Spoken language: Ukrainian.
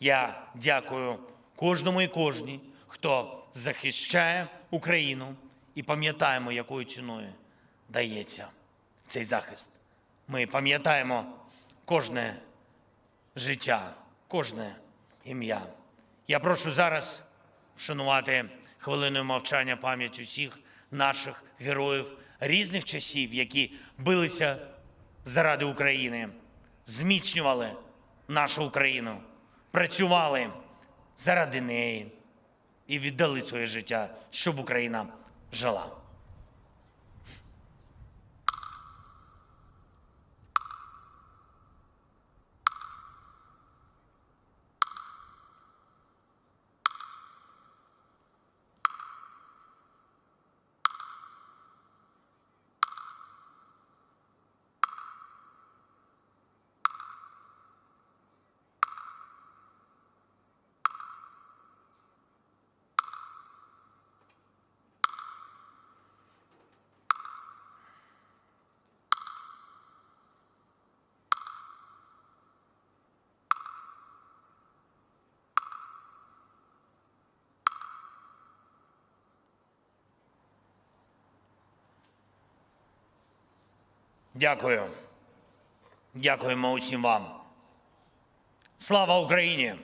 Я дякую кожному і кожній, хто захищає Україну, і пам'ятаємо, якою ціною дається цей захист. Ми пам'ятаємо кожне життя, кожне ім'я. Я прошу зараз вшанувати хвилиною мовчання пам'ять усіх наших героїв різних часів, які билися заради України, зміцнювали нашу Україну, працювали заради неї і віддали своє життя, щоб Україна жила. Дякую. Дякуємо усім вам. Слава Україні!